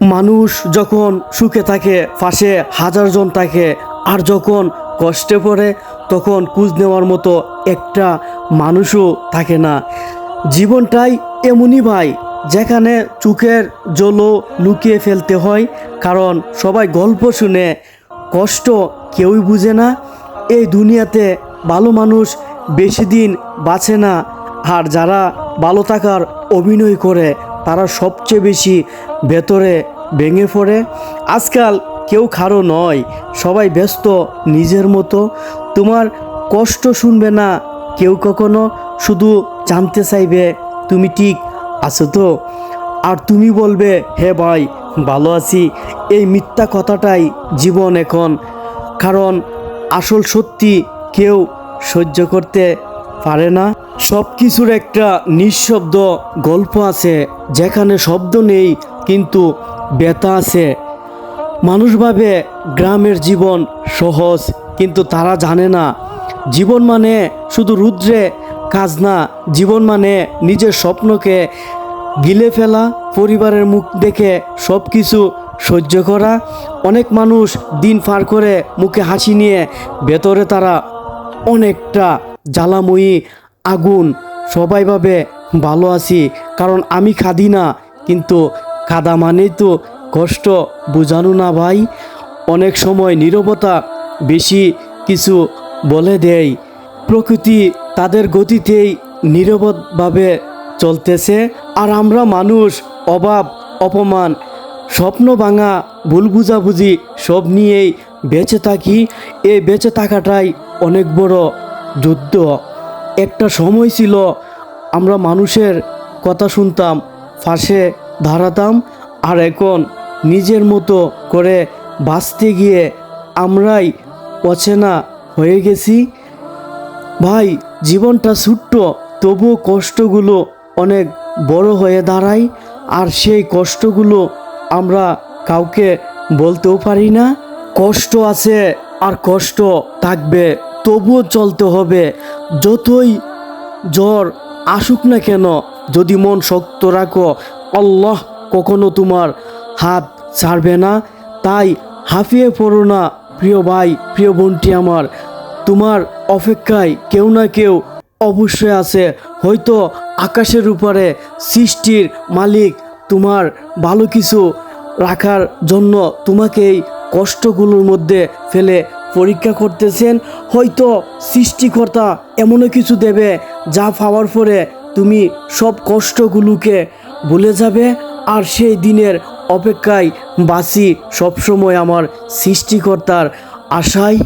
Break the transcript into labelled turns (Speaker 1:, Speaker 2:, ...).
Speaker 1: মানুষ যখন সুখে থাকে, পাশে হাজারজন থাকে, আর যখন কষ্টে পড়ে, তখন কুজ নেওয়ার মতো একটা মানুষও থাকে না। জীবনটাই এমনই ভাই, যেখানে চোখের জলও লুকিয়ে ফেলতে হয়, কারণ সবাই গল্প শুনে, কষ্ট কেউই বুঝে না। এই দুনিয়াতে ভালো মানুষ বেশি দিন বাঁচে না, আর যারা ভালো থাকার অভিনয় করে তারা সবচেয়ে বেশি ভেতরে ভেঙে পড়ে। আজকাল কেউ খারো নয়, সবাই ব্যস্ত নিজের মতো। তোমার কষ্ট শুনবে না কেউ কখনো, শুধু জানতে চাইবে, তুমি ঠিক আছো তো? আর তুমি বলবে, হে ভাই, ভালো আছি। এই মিথ্যা কথাটাই জীবন এখন। কারণ আসল সত্যি কেউ সহ্য করতে পারে না। সব কিছুর একটা নিঃশব্দ গল্প আছে, যেখানে শব্দ নেই, কিন্তু ব্যথা আছে। মানুষভাবে গ্রামের জীবন সহজ, কিন্তু তারা জানে না। জীবন মানে শুধু রুদ্রে কাজ না, জীবন মানে নিজের স্বপ্নকে গিলে ফেলা, পরিবারের মুখ দেখে সব কিছু সহ্য করা। অনেক মানুষ দিন পার করে মুখে হাসি নিয়ে ভেতরে তারা অনেকটা জ্বালাময়ী আগুন। সবাই ভাবে, ভালো আছি, কারণ আমি খাদি না। কিন্তু খাদা মানেই তো কষ্ট, বোঝানো না ভাই। অনেক সময় নীরবতা বেশি কিছু বলে দেয়। প্রকৃতি তাদের গতিতেই নীরবভাবে চলতেছে। আর আমরা মানুষ, অভাব, অপমান, স্বপ্ন ভাঙা, ভুল বুঝাবুঝি সব নিয়েই বেঁচে থাকি। এই বেঁচে থাকাটাই অনেক বড় যুদ্ধ। একটা সময় ছিল আমরা মানুষের কথা শুনতাম, ফাঁসে দাঁড়াতাম আর এখন নিজের মতো করে বাঁচতে গিয়ে আমরাই অচেনা হয়ে গেছি। ভাই, জীবনটা ছোট্ট, তবুও কষ্টগুলো অনেক বড় হয়ে দাঁড়ায় আর সেই কষ্টগুলো আমরা কাউকে বলতেও পারি না। কষ্ট আছে আর কষ্ট থাকবে, তবুও চলতে হবে। যতই জ্বর আসুক না কেন, যদি মন শক্ত রাখো, আল্লাহ কখনো তোমার হাত ছাড়বে না। তাই হাঁফিয়ে পড়ো না, প্রিয় ভাই, প্রিয় বোনটি আমার। তোমার অপেক্ষায় কেউ না কেউ অবশ্যই আছে। হয়তো আকাশের উপরে সৃষ্টির মালিক তোমার ভালো কিছু রাখার জন্য তোমাকে এই কষ্টগুলোর মধ্যে ফেলে পরীক্ষা করতেছেন, হয়তো সৃষ্টিকর্তা এমনও কিছু দেবে যা পাওয়ার পরে তুমি সব কষ্টগুলোকে ভুলে যাবে আর সেই দিনের অপেক্ষায় বাসি সবসময় আমার সৃষ্টিকর্তার আশায়।